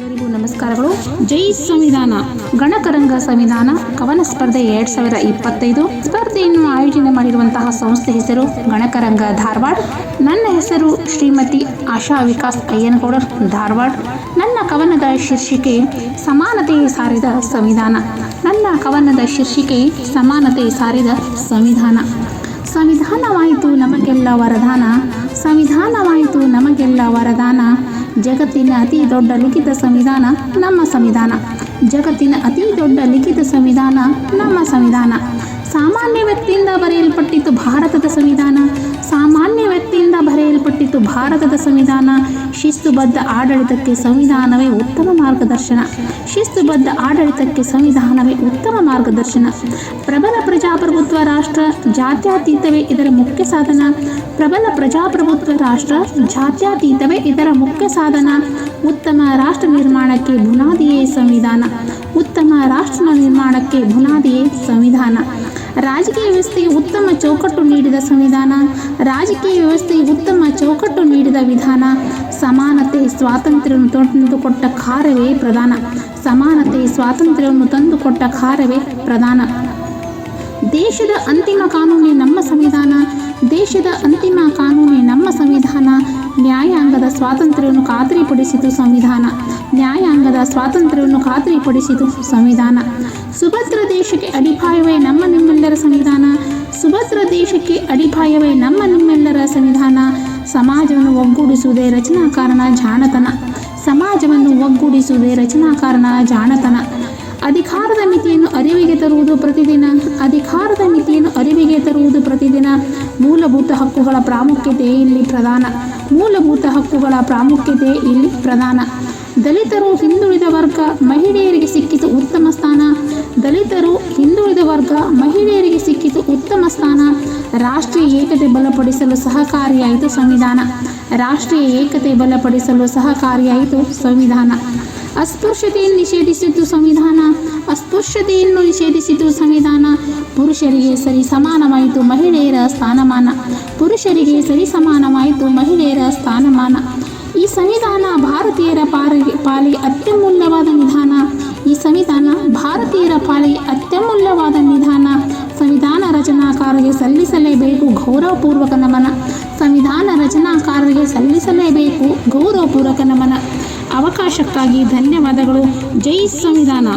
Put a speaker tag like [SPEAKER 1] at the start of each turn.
[SPEAKER 1] ಎಲ್ಲರಿಗೂ ನಮಸ್ಕಾರಗಳು. ಜೈ ಸಂವಿಧಾನ. ಗಣಕರಂಗ ಸಂವಿಧಾನ, ಕವನ ಸ್ಪರ್ಧೆ ಎರಡ್ ಸಾವಿರ ಇಪ್ಪತ್ತೈದು. ಸ್ಪರ್ಧೆಯನ್ನು ಆಯೋಜನೆ ಮಾಡಿರುವಂತಹ ಸಂಸ್ಥೆ ಹೆಸರು ಗಣಕರಂಗ ಧಾರವಾಡ. ನನ್ನ ಹೆಸರು ಶ್ರೀಮತಿ ಆಶಾ ವಿಕಾಸ್ ಅಯ್ಯನಗೌಡರ್ ಧಾರವಾಡ. ನನ್ನ ಕವನದ ಶೀರ್ಷಿಕೆ, ಸಮಾನತೆ ಸಾರಿದ ಸಂವಿಧಾನ. ನನ್ನ ಕವನದ ಶೀರ್ಷಿಕೆ, ಸಮಾನತೆ ಸಾರಿದ ಸಂವಿಧಾನ. ಸಂವಿಧಾನವಾಯಿತು ನಮಗೆಲ್ಲ ವರದಾನ. ಸಂವಿಧಾನವಾಯಿತು ನಮಗೆಲ್ಲ ವರದಾನ. ಜಗತ್ತಿನ ಅತಿ ದೊಡ್ಡ ಲಿಖಿತ ಸಂವಿಧಾನ ನಮ್ಮ ಸಂವಿಧಾನ. ಜಗತ್ತಿನ ಅತಿ ದೊಡ್ಡ ಲಿಖಿತ ಸಂವಿಧಾನ ನಮ್ಮ ಸಂವಿಧಾನ. ಸಾಮಾನ್ಯ ವ್ಯಕ್ತಿಯಿಂದ ಬರೆಯಲ್ಪಟ್ಟಿತ್ತು ಭಾರತದ ಸಂವಿಧಾನ. ಶಿಸ್ತುಬದ್ಧ ಆಡಳಿತಕ್ಕೆ ಸಂವಿಧಾನವೇ ಉತ್ತಮ ಮಾರ್ಗದರ್ಶನ. ಶಿಸ್ತುಬದ್ಧ ಆಡಳಿತಕ್ಕೆ ಸಂವಿಧಾನವೇ ಉತ್ತಮ ಮಾರ್ಗದರ್ಶನ. ಪ್ರಬಲ ಪ್ರಜಾಪ್ರಭುತ್ವ ರಾಷ್ಟ್ರ ಜಾತ್ಯತೀತವೇ ಇದರ ಮುಖ್ಯ ಸಾಧನ. ಪ್ರಬಲ ಪ್ರಜಾಪ್ರಭುತ್ವ ರಾಷ್ಟ್ರ ಜಾತ್ಯತೀತವೇ ಇದರ ಮುಖ್ಯ ಸಾಧನ. ಉತ್ತಮ ರಾಷ್ಟ್ರ ನಿರ್ಮಾಣಕ್ಕೆ ಬುನಾದಿಯೇ ಸಂವಿಧಾನ. ಉತ್ತಮ ರಾಷ್ಟ್ರ ನಿರ್ಮಾಣಕ್ಕೆ ಬುನಾದಿಯೇ ಸಂವಿಧಾನ. ರಾಜಕೀಯ ವ್ಯವಸ್ಥೆಗೆ ಉತ್ತಮ ಚೌಕಟ್ಟು ನೀಡಿದ ಸಂವಿಧಾನ, ರಾಜಕೀಯ ವ್ಯವಸ್ಥೆಗೆ ಉತ್ತಮ ಚೌಕಟ್ಟು ನೀಡಿದ ವಿಧಾನ, ಸಮಾನತೆ, ಸ್ವಾತಂತ್ರ್ಯವನ್ನು ತಂದುಕೊಟ್ಟ ಕಾರ್ಯವೇ ಪ್ರಧಾನ. ಸಮಾನತೆ, ಸ್ವಾತಂತ್ರ್ಯವನ್ನು ತಂದುಕೊಟ್ಟ ಕಾರ್ಯವೇ ಪ್ರಧಾನ. ದೇಶದ ಅಂತಿಮ ಕಾನೂನೇ ನಮ್ಮ ಸಂವಿಧಾನ, ದೇಶದ ಅಂತಿಮ ಕಾನೂನೇ ನಮ್ಮ ಸಂವಿಧಾನ ನ್ಯಾಯಾಂಗದ ಸ್ವಾತಂತ್ರ್ಯವನ್ನು ಖಾತ್ರಿಪಡಿಸಿತು ಸಂವಿಧಾನ. ನ್ಯಾಯಾಂಗದ ಸ್ವಾತಂತ್ರ್ಯವನ್ನು ಖಾತ್ರಿಪಡಿಸಿತು ಸಂವಿಧಾನ. ಸುಭದ್ರ ದೇಶಕ್ಕೆ ಅಡಿಪಾಯವೇ ನಮ್ಮ ನಿಮ್ಮೆಲ್ಲರ ಸಂವಿಧಾನ. ಸುಭದ್ರ ದೇಶಕ್ಕೆ ಅಡಿಪಾಯವೇ ನಮ್ಮ ನಿಮ್ಮೆಲ್ಲರ ಸಂವಿಧಾನ. ಸಮಾಜವನ್ನು ಒಗ್ಗೂಡಿಸುವುದೇ ರಚನಾಕಾರನ ಜಾಣತನ. ಸಮಾಜವನ್ನು ಒಗ್ಗೂಡಿಸುವುದೇ ರಚನಾಕಾರನ ಜಾಣತನ. ಅಧಿಕಾರದ ಮಿತಿಯನ್ನು ಅರಿವಿಗೆ ತರುವುದು ಪ್ರತಿದಿನ. ಅಧಿಕಾರದ ಮಿತಿಯನ್ನು ಅರಿವಿಗೆ ತರುವುದು ಪ್ರತಿದಿನ. ಮೂಲಭೂತ ಹಕ್ಕುಗಳ ಪ್ರಾಮುಖ್ಯತೆ ಇಲ್ಲಿ ಪ್ರಧಾನ. ಮೂಲಭೂತ ಹಕ್ಕುಗಳ ಪ್ರಾಮುಖ್ಯತೆ ಇಲ್ಲಿ ಪ್ರಧಾನ. ದಲಿತರು ಹಿಂದುಳಿದ ವರ್ಗ ಮಹಿಳೆಯರಿಗೆ ಸಿಕ್ಕಿತು ಉತ್ತಮ ಸ್ಥಾನ. ದಲಿತರು ಹಿಂದುಳಿದ ವರ್ಗ ಮಹಿಳೆಯರಿಗೆ ಸಿಕ್ಕಿತು ಉತ್ತಮ ಸ್ಥಾನ. ರಾಷ್ಟ್ರೀಯ ಏಕತೆ ಬಲಪಡಿಸಲು ಸಹಕಾರಿಯಾಯಿತು ಸಂವಿಧಾನ. ರಾಷ್ಟ್ರೀಯ ಏಕತೆ ಬಲಪಡಿಸಲು ಸಹಕಾರಿಯಾಯಿತು ಸಂವಿಧಾನ. ಅಸ್ಪೃಶ್ಯತೆಯನ್ನು ನಿಷೇಧಿಸಿದ್ದು ಸಂವಿಧಾನ, ಅಸ್ಪೃಶ್ಯತೆಯನ್ನು ನಿಷೇಧಿಸಿದ್ದು ಸಂವಿಧಾನ. ಪುರುಷರಿಗೆ ಸರಿ ಸಮಾನವಾಯಿತು ಮಹಿಳೆಯರ ಸ್ಥಾನಮಾನ. ಪುರುಷರಿಗೆ ಸರಿ ಸಮಾನವಾಯಿತು ಮಹಿಳೆಯರ ಸ್ಥಾನಮಾನ. ಈ ಸಂವಿಧಾನ ಭಾರತೀಯರ ಪಾಲಿಗೆ ಪಾಲಿಗೆ ಅತ್ಯಮೂಲ್ಯವಾದ ವಿಧಾನ. ಈ ಸಂವಿಧಾನ ಭಾರತೀಯರ ಪಾಲಿಗೆ ಅತ್ಯಮೂಲ್ಯವಾದ ವಿಧಾನ. ಸಂವಿಧಾನ ರಚನಾಕಾರರಿಗೆ ಸಲ್ಲಿಸಲೇಬೇಕು ಗೌರವಪೂರ್ವಕ ನಮನ. ಸಂವಿಧಾನ ರಚನಾಕಾರರಿಗೆ ಗೌರವಪೂರ್ವಕ ನಮನ ಅವಕಾಶಕ್ಕಾಗಿ ಧನ್ಯವಾದಗಳು. ಜೈ ಸಂವಿಧಾನ.